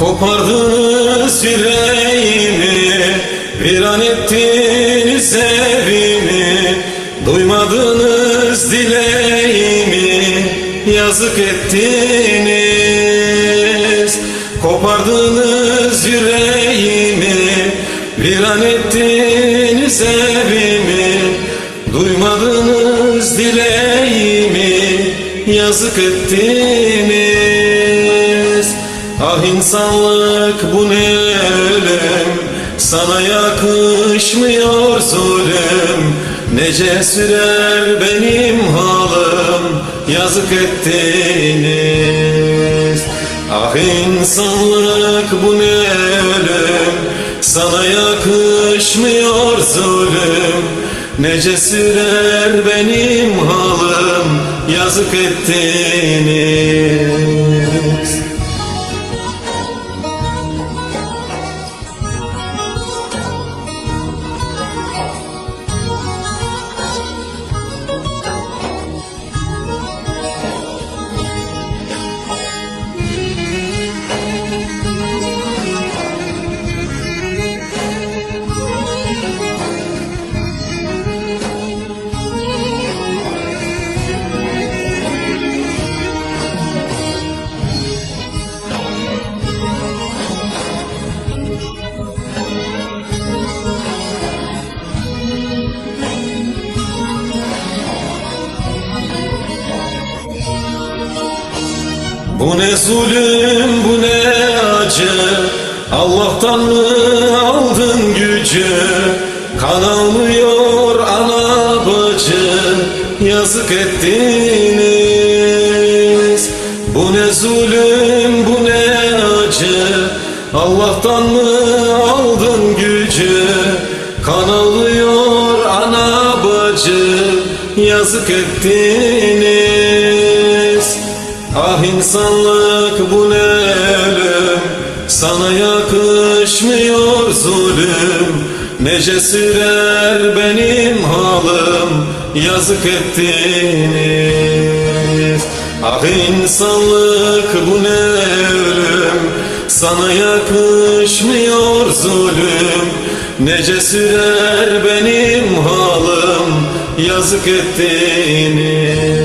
Kopardınız yüreğimi Viran ettiniz evimi Duymadınız dileğimi Yazık ettiniz. Kopardınız yüreğimi Viran ettiniz evimi Duymadınız dileğimi Yazık ettiniz Ah insanlık bu ne ölüm Sana yakışmıyor zulüm. Nece sürer benim halim Yazık ettiniz. Ah insanlık bu ne ölüm Sana yakışmıyor zulüm. Nece sürer benim halim Yazık ettiniz Bu ne zulüm bu ne acı? Allah'tan mı aldın gücü? Kan almıyor ana bacı. Yazık ettiniz. Bu ne zulüm bu ne acı? Allah'tan mı aldın gücü? Kan alıyor ana bacı. Yazık ettiniz Ah insanlık bu ne ölüm Sana yakışmıyor zulüm. Nece sürer benim halim Yazık ettiniz. Ah insanlık bu ne ölüm? Sana yakışmıyor zulüm. Nece sürer benim halim Yazık ettiniz